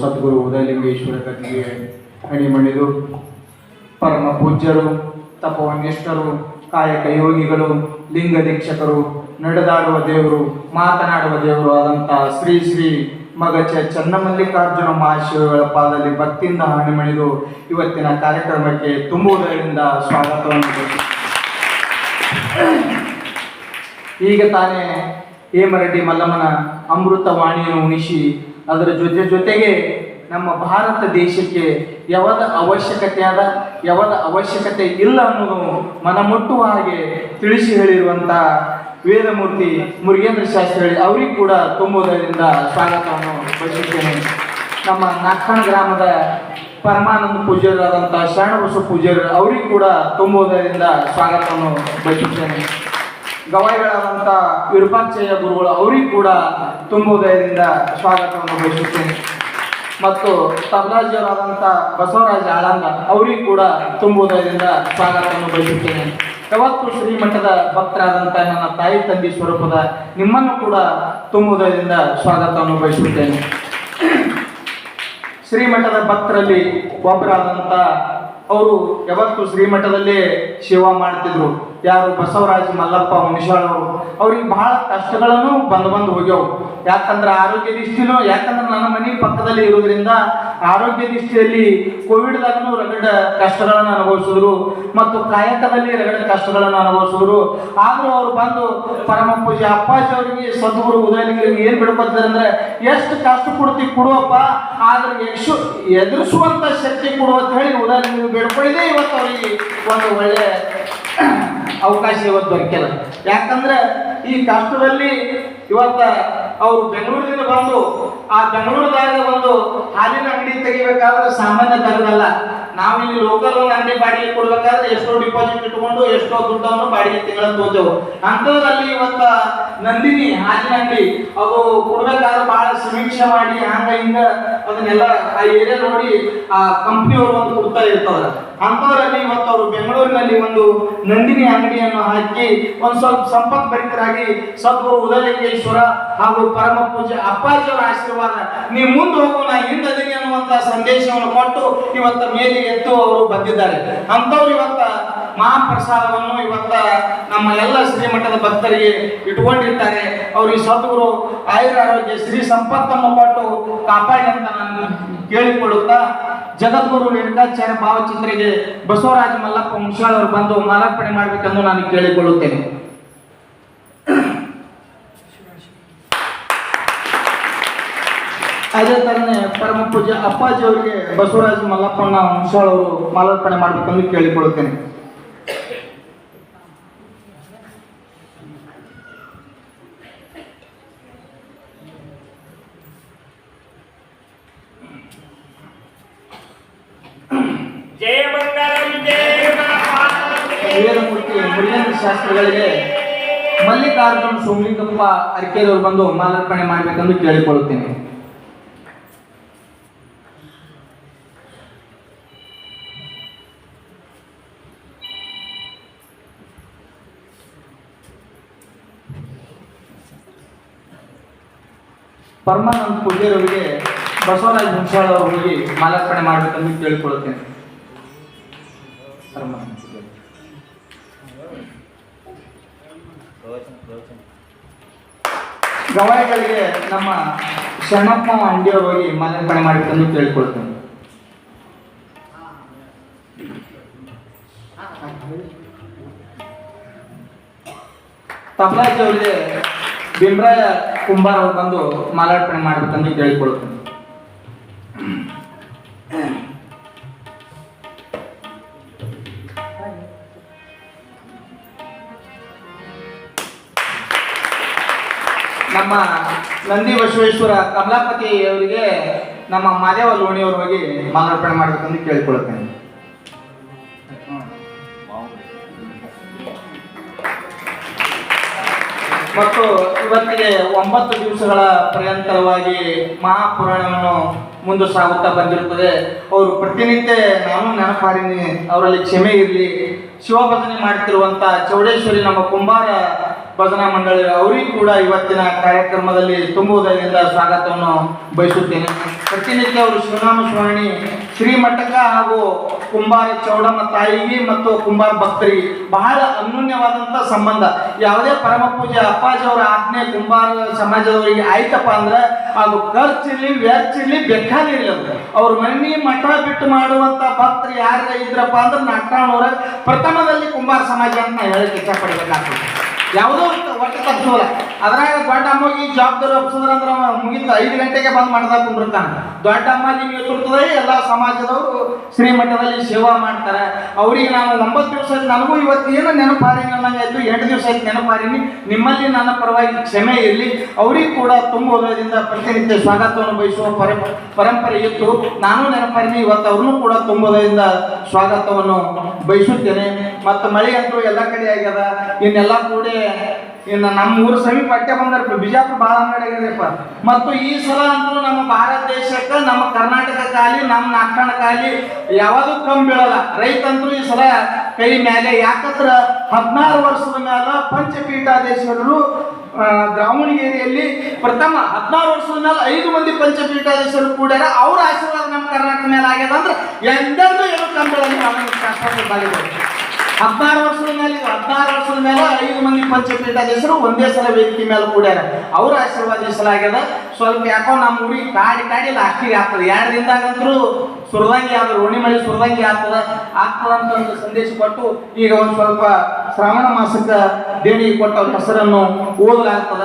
ಸದ್ಗುರು ಉದಯಲಿಂಗೇಶ್ವರ ಕತ್ತಿಗೆ ಅಣಿಮಣಿದು, ಪರಮ ಪೂಜ್ಯರು ತಪವನ್ನಿಷ್ಠರು ಕಾಯಕ ಯೋಗಿಗಳು, ಲಿಂಗ ದೀಕ್ಷಕರು, ನಡೆದಾಡುವ ದೇವರು, ಮಾತನಾಡುವ ದೇವರು ಆದಂತಹ ಶ್ರೀ ಶ್ರೀ ಮಗಚ ಚನ್ನಮಲ್ಲಿಕಾರ್ಜುನ ಮಹಾಶಿವಗಳ ಪಾದದಲ್ಲಿ ಭಕ್ತಿಯಿಂದ ಹಣಿಮಣಿದು ಇವತ್ತಿನ ಕಾರ್ಯಕ್ರಮಕ್ಕೆ ತುಂಬುವುದರಿಂದ ಸ್ವಾಗತವನ್ನು. ಈಗ ತಾನೇ ಹೇಮರೆಡ್ಡಿ ಮಲ್ಲಮ್ಮನ ಅಮೃತವಾಣಿಯನ್ನು ಉಣಿಸಿ ಅದರ ಜೊತೆ ಜೊತೆಗೆ ನಮ್ಮ ಭಾರತ ದೇಶಕ್ಕೆ ಯಾವದ ಅವಶ್ಯಕತೆ ಅದ, ಯಾವದ ಅವಶ್ಯಕತೆ ಇಲ್ಲ ಅನ್ನೋದು ಮನಮುಟ್ಟುವ ಹಾಗೆ ತಿಳಿಸಿ ಹೇಳಿರುವಂಥ ವೇದಮೂರ್ತಿ ಮುರುಗೇಂದ್ರ ಶಾಸ್ತ್ರಿ ಅವರಿಗೂ ಕೂಡ ತುಂಬುವುದರಿಂದ ಸ್ವಾಗತವನ್ನು ಬಯಸುತ್ತೇನೆ. ನಮ್ಮ ನಾಗ್ಖಾನ್ ಗ್ರಾಮದ ಪರಮಾನಂದ ಪೂಜ್ಯರಾದಂಥ ಶರಣಬಸವ ಪೂಜ್ಯರು ಅವರಿಗೂ ಕೂಡ ತುಂಬುವುದರಿಂದ ಸ್ವಾಗತವನ್ನು ಬಯಸುತ್ತೇನೆ. ಗವಾಯಿಗಳಾದಂಥ ವಿರೂಪಾಕ್ಷಯ್ಯ ಗುರುಗಳು ಅವರಿಗೂ ಕೂಡ ತುಂಬುದಯದಿಂದ ಸ್ವಾಗತವನ್ನು ಬಯಸುತ್ತೇನೆ. ಮತ್ತು ತಬಲಾಜಿಯವರಾದಂಥ ಬಸವರಾಜ ಆಳಂದ ಅವರಿಗೂ ಕೂಡ ತುಂಬುವುದರಿಂದ ಸ್ವಾಗತವನ್ನು ಬಯಸುತ್ತೇನೆ. ಯಾವತ್ತು ಶ್ರೀಮಠದ ಭಕ್ತರಾದಂಥ ನನ್ನ ತಾಯಿ ತಂದೆ ಸ್ವರೂಪದ ನಿಮ್ಮನ್ನು ಕೂಡ ತುಂಬುವುದರಿಂದ ಸ್ವಾಗತವನ್ನು ಬಯಸುತ್ತೇನೆ. ಶ್ರೀಮಠದ ಭಕ್ತರಲ್ಲಿ ಒಬ್ಬರಾದಂತ ಅವರು ಯಾವತ್ತು ಶ್ರೀಮಠದಲ್ಲೇ ಸೇವಾ ಮಾಡ್ತಿದ್ರು. ಯಾರು ಬಸವರಾಜ ಮಲ್ಲಪ್ಪ ಅವರು, ಅವ್ರಿಗೆ ಬಹಳ ಕಷ್ಟಗಳನ್ನು ಬಂದು ಬಂದು ಹೋಗ್ಯವು. ಯಾಕಂದ್ರೆ ಆರೋಗ್ಯ ದೃಷ್ಟಿನೂ, ಯಾಕಂದ್ರೆ ನನ್ನ ಮನೆ ಪಕ್ಕದಲ್ಲಿ ಇರೋದ್ರಿಂದ ಆರೋಗ್ಯ ದೃಷ್ಟಿಯಲ್ಲಿ ಕೋವಿಡ್ದಾಗೂ ರಗಡ ಕಷ್ಟಗಳನ್ನು ಅನುಭವಿಸಿದ್ರು ಮತ್ತು ಕಾಯಕದಲ್ಲಿ ರಗಡ ಕಷ್ಟಗಳನ್ನು ಅನುಭವಿಸಿದ್ರು. ಆದರೂ ಅವರು ಬಂದು ಪರಮ ಪೂಜೆ ಅಪ್ಪಾಜಿ ಅವರಿಗೆ, ಸದ್ಗುರು ಉದಯಲಿಂಗರಿಗೆ ಏನು ಬಿಡ್ಕೊತಾರೆ ಅಂದ್ರೆ ಎಷ್ಟು ಕಷ್ಟ ಕೊಡ್ತಿ ಕೊಡುವಪ್ಪ, ಆದ್ರೆ ಎಷ್ಟು ಎದುರಿಸುವಂತ ಶಕ್ತಿ ಕೊಡುವಂತ ಹೇಳಿ ಉದಾಹರಣೆ ಬೇಡ್ಕೊಳ್ಳಿದೆ ಇವತ್ತು ಅವರಿಗೆ ಒಂದು ಒಳ್ಳೆ ಅವಕಾಶ ಇವತ್ತು ದೊರಕಿಲ್ಲ. ಯಾಕಂದ್ರೆ ಈ ಕಷ್ಟದಲ್ಲಿ ಇವತ್ತ ಅವರು ಬೆಂಗಳೂರಿನಿಂದ ಬಂದು ಆ ಬೆಂಗಳೂರದಾಗ ಒಂದು ಹಾಲಿನ ಅಂಗಡಿ ತೆಗಿಬೇಕಾದ್ರೆ ಸಾಮಾನ್ಯ ದರದಲ್ಲ. ನಾವು ಇಲ್ಲಿ ಲೋಕಲ್ ಒಂದು ಅಂಗಡಿ ಬಾಡಿಗೆ ಕೊಡ್ಬೇಕಾದ್ರೆ ಎಷ್ಟೋ ಡಿಪಾಸಿಟ್ ಇಟ್ಕೊಂಡು ಎಷ್ಟೋ ದುಡ್ಡನ್ನು ಬಾಡಿಗೆ ತಿಂಗಳ ತೋತೇವು. ಅಂಥದ್ರಲ್ಲಿ ಇವತ್ತ ನಂದಿನಿ ಅಂಗಡಿ ಅದು ಕೊಡ್ಬೇಕಾದ್ರೆ ಬಹಳ ಸಮೀಕ್ಷೆ ಮಾಡಿ, ಹಂಗ ಹಿಂಗ ಅದನ್ನೆಲ್ಲ ಆ ಏರಿಯಾ ನೋಡಿ ಆ ಕಂಪ್ನಿಯವರು ಒಂದು ಕೊಡ್ತಾ ಇರ್ತಾರ ಅಂಥದ್ರಲ್ಲಿ ಇವತ್ತು ಅವರು ಬೆಂಗಳೂರಿನಲ್ಲಿ ಒಂದು ನಂದಿನಿ ಅಂಗಡಿಯನ್ನು ಹಾಕಿ ಒಂದು ಸ್ವಲ್ಪ ಸಂಪತ್ ಭರಿತರಾಗಿ ಸದ್ಗುರು ಉದಯಲಿಂಗೇಶ್ವರ ಹಾಗೂ ಪರಮ ಪೂಜೆ ಅಪ್ಪಾಜಿಯವರ ಆಶೀರ್ವಾದ ನೀವು ಮುಂದೆ ಹೋಗು, ನಾ ಹಿಂದದಿನಿ ಅನ್ನುವಂತ ಸಂದೇಶವನ್ನು ಕೊಟ್ಟು ಇವತ್ತ ಮೇಲೆ ಎತ್ತು ಅವರು ಬಂದಿದ್ದಾರೆ. ಅಂಥವ್ರು ಇವತ್ತ ಮಹಾಪ್ರಸಾದವನ್ನು ಇವತ್ತ ನಮ್ಮ ಎಲ್ಲ ಶ್ರೀಮಠದ ಭಕ್ತರಿಗೆ ಇಟ್ಕೊಂಡಿರ್ತಾರೆ ಅವ್ರಿಗೆ ಸದ್ಗುರು ಆಯುರ ಆರೋಗ್ಯ ಶ್ರೀ ಸಂಪತ್ತನ್ನು ಕೊಟ್ಟು ಕಾಪಾಡಿ ಅಂತ ನಾನು ಕೇಳಿಕೊಳ್ಳುತ್ತಾ, ಜಗದ್ಗುರು ರೇಣುಕಾಚಾರ್ಯ ಭಾವಚಿತ್ರಿಗೆ ಬಸವರಾಜ ಮಲ್ಲಪ್ಪ ಅವರು ಬಂದು ಮಾಲಾರ್ಪಣೆ ಮಾಡಬೇಕೆಂದು ನಾನು ಕೇಳಿಕೊಳ್ಳುತ್ತೇನೆ. ಅದೇ ತರನೇ ಪರಮ ಪೂಜೆ ಅಪ್ಪಾಜಿ ಅವರಿಗೆ ಬಸವರಾಜ ಮಲ್ಲಪ್ಪನ ಅವರು ಮಾಲಾರ್ಪಣೆ ಮಾಡಬೇಕೆಂದು ಕೇಳಿಕೊಳ್ಳುತ್ತೇನೆ. ವೇದಮೂರ್ತಿ ಮುರುಗೇಂದ್ರ ಶಾಸ್ತ್ರಿಗಳಿಗೆ ಮಲ್ಲಿಕಾರ್ಜುನ್ ಸೋಮಲಿಂಗಪ್ಪ ಅರ್ಕೆದವರು ಬಂದು ಮಾಲಾರ್ಪಣೆ ಮಾಡಬೇಕೆಂದು ಕೇಳಿಕೊಳ್ಳುತ್ತೇನೆ. ಪರಮಾನಂದ ಪೂಜ್ಯರವರಿಗೆ ಬಸವರಾಜ್ ಹುಣಸಾಳ್ ಅವರು ಹೋಗಿ ಮಾಲಾರ್ಪಣೆ ಮಾಡಬೇಕೆಂದು ಕೇಳಿಕೊಳ್ಳುತ್ತೇನೆ. ಪೂಜ್ಯರು. ಗವಾಯಿಗಳಿಗೆ ನಮ್ಮ ಶರಣಪ್ಪ ಅಂಡಿಯವರು ಹೋಗಿ ಮಾಲಾರ್ಪಣೆ ಮಾಡಿದ್ದನ್ನು ಕೇಳಿಕೊಳ್ತೇನೆ ತಬಲಾಜಿ ಅವರಿಗೆ ಭೀಮರಾಯ ಕುಂಬಾರ್ ಅವರು ಬಂದು ಮಾಲಾರ್ಪಣೆ ಮಾಡಬೇಕಂದು ಕೇಳಿಕೊಳ್ತೇನೆ ನಮ್ಮ ನಂದಿ ಬಸವೇಶ್ವರ ಕಮಲಾಪತಿ ಅವರಿಗೆ ನಮ್ಮ ಮಾದೇವ ಲೋಣಿಯವರು ಹೋಗಿ ಮಾಲಾರ್ಪಣೆ ಮಾಡಬೇಕಂದು ಕೇಳಿಕೊಳ್ಳುತ್ತೇನೆ ಮತ್ತು ಇವತ್ತಿಗೆ ಒಂಬತ್ತು ದಿವಸಗಳ ಪರ್ಯಂತರವಾಗಿ ಮಹಾಪುರಾಣವನ್ನು ಮುಂದೆ ಸಾಗುತ್ತಾ ಬಂದಿರುತ್ತದೆ. ಅವರು ಪ್ರತಿನಿತ್ಯ ನಾನು ನೆನಪಾರಿನಿ, ಅವರಲ್ಲಿ ಕ್ಷಮೆ ಇರಲಿ, ಶಿವಭಜನೆ ಮಾಡ್ತಿರುವಂಥ ಚೌಡೇಶ್ವರಿ ನಮ್ಮ ಕುಂಬಾರ ಭಜನಾ ಮಂಡಳಿ ಅವರಿಗೂ ಕೂಡ ಇವತ್ತಿನ ಕಾರ್ಯಕ್ರಮದಲ್ಲಿ ತುಂಬುವುದರಿಂದ ಸ್ವಾಗತವನ್ನು ಬಯಸುತ್ತೇನೆ. ಪ್ರತಿನಿತ್ಯ ಅವರು ಶಿವನಾಮ ಸ್ವಾಮಿ, ಶ್ರೀಮಠಕ ಹಾಗೂ ಕುಂಬಾರ ಚೌಡಮ್ಮ ತಾಯಿಗೆ ಮತ್ತು ಕುಂಬಾರ ಭಕ್ತರಿಗೆ ಬಹಳ ಅನ್ಯೂನ್ಯವಾದಂಥ ಸಂಬಂಧ. ಯಾವುದೇ ಪರಮ ಪೂಜೆ ಅಪ್ಪಾಜಿ ಅವರ ಆಜ್ಞೆ ಕುಂಬಾರ ಸಮಾಜದವರಿಗೆ ಆಯ್ತಪ್ಪ ಅಂದ್ರೆ ಅದು ಖರ್ಚಿರ್ಲಿ, ವ್ಯರ್ಚಿರ್ಲಿ, ಬೇಕಾದಿರಲಿ ಅಂದ್ರೆ ಅವ್ರ ಮನೆ ಮಠ ಬಿಟ್ಟು ಮಾಡುವಂತ ಭಕ್ತರು ಯಾರ ಇದ್ರಪ್ಪ ಅಂದ್ರೆ ನಾಟ್ಕಾಣೂರ ಪ್ರಥಮದಲ್ಲಿ ಕುಂಬಾರ ಸಮಾಜ ಅಂತ ನಾ ಹೇಳಕ್ಕೆ ಇಷ್ಟಪಡ್ಬೇಕಾಗ್ತದೆ ಯಾವುದೋ ಒಟ್ಟು ತಪ್ಪಿಸೋಲ್ಲ ಅದ್ರಾಗ ದೊಡ್ಡ ಅಮ್ಮಗೆ ಜವಾಬ್ದಾರಿ ಒಪ್ಸಿದ್ರ ಅಂದ್ರೆ ಮುಗಿದ ಐದು ಗಂಟೆಗೆ ಬಂದ್ ಮಾಡ್ದಾಗ ಕುಂಡಿರ್ತಾನೆ ದೊಡ್ಡ ನಿಮಗೆ ನೇತೃತ್ವದಲ್ಲಿ ಎಲ್ಲ ಸಮಾಜದವರು ಶ್ರೀಮಠದಲ್ಲಿ ಸೇವಾ ಮಾಡ್ತಾರೆ. ಅವ್ರಿಗೆ ನಾನು ಒಂಬತ್ತು ದಿವಸ ನನಗೂ ಇವತ್ತು ಏನು ನೆನಪಾರಿನ ಆಯಿತು ಎಂಟು ದಿವಸ ಆಯ್ತು ನೆನಪಾರಿನಿ. ನಿಮ್ಮಲ್ಲಿ ನನ್ನ ಪರವಾಗಿ ಕ್ಷಮೆ ಇರಲಿ. ಅವರಿಗೂ ಕೂಡ ತುಂಬ ಹೃದಯದಿಂದ ಪ್ರತಿನಿತ್ಯ ಸ್ವಾಗತವನ್ನು ಬಯಸುವ ಪರಂಪ ಪರಂಪರೆ ಇತ್ತು. ನಾನು ನೆನಪಾರಿನಿ, ಇವತ್ತು ಅವ್ರನ್ನೂ ಕೂಡ ತುಂಬ ಹೃದಯದಿಂದ ಸ್ವಾಗತವನ್ನು ಬಯಸುತ್ತೇನೆ. ಮತ್ತು ಮಳೆ ಅಂತೂ ಎಲ್ಲ ಕಡೆ ಆಗ್ಯದ. ಇನ್ನೆಲ್ಲ ಕೂಡಿ ಇನ್ನು ನಮ್ಮ ಊರು ಸಮೀಪ ಅಟ್ಟೆ ಬಂದಾರ ಬಿಜಾಪುರ ಭಾಳ ಅಂಗಡಿ ಆಗ್ಯದಪ್ಪ. ಮತ್ತು ಈ ಸಲ ಅಂತೂ ನಮ್ಮ ಭಾರತ ದೇಶಕ್ಕೆ, ನಮ್ಮ ಕರ್ನಾಟಕ ಕಾಲಿ ನಮ್ಮ ನಾಕ್ಕಣ ಕಾಲಿ ಯಾವುದು ಕಮ್ಮಿ ಬೀಳಲ್ಲ. ರೈತಂತೂ ಈ ಸಲ ಕೈ ಮೇಲೆ ಯಾಕಂದ್ರೆ ಹದಿನಾರು ವರ್ಷದ ಮೇಲೆ ಪಂಚಪೀಠಾಧೀಶರು ದಾವಣಗೆರೆಯಲ್ಲಿ ಪ್ರಥಮ ಹದಿನಾರು ವರ್ಷದ ಮೇಲೆ ಐದು ಮಂದಿ ಪಂಚಪೀಠಾಧೀಶರು ಕೂಡ್ಯಾರ. ಅವ್ರ ಆಶೀರ್ವಾದ ನಮ್ಮ ಕರ್ನಾಟಕ ಮೇಲೆ ಆಗ್ಯದ ಅಂದ್ರೆ ಎಂದೆಂದೂ ನಮ್ಮ ಶಾಸ್ತ್ರದಲ್ಲಿ ಹದಿನಾರು ವರ್ಷದ ಮೇಲೆ, ಹದಿನಾರು ವರ್ಷದ ಮೇಲೆ ಐದು ಮಂದಿ ಪಂಚಪೀಠಾಧೀಶರು ಒಂದೇ ಸಲ ವೇದಿಕೆ ಮೇಲೆ ಕೂಡ್ಯಾರ. ಅವ್ರ ಆಶೀರ್ವಾದ ಈ ಸಲ ಆಗ್ಯದ. ಸ್ವಲ್ಪ ಯಾಕೋ ನಮ್ಮ ಊರಿಗೆ ಕಾಡಿ ಕಾಡಿ ಲಾಸ್ಟಿಗೆ ಆಗ್ತದೆ. ಎರಡು ದಿನದಾಗಂತರೂ ಸುರದಂಗಿ ಆದ್ರೆ ರೋಣಿ ಮಳೆ ಸುರದಂಗಿ ಆಗ್ತದ ಆಗ್ತದ ಅಂತ ಒಂದು ಸಂದೇಶ ಕೊಟ್ಟು ಈಗ ಒಂದು ಸ್ವಲ್ಪ ಶ್ರಾವಣ ಮಾಸಕ್ಕೆ ದೇಣಿಗೆ ಕೊಟ್ಟ ಹೆಸರನ್ನು ಓದಲಾಗ್ತದ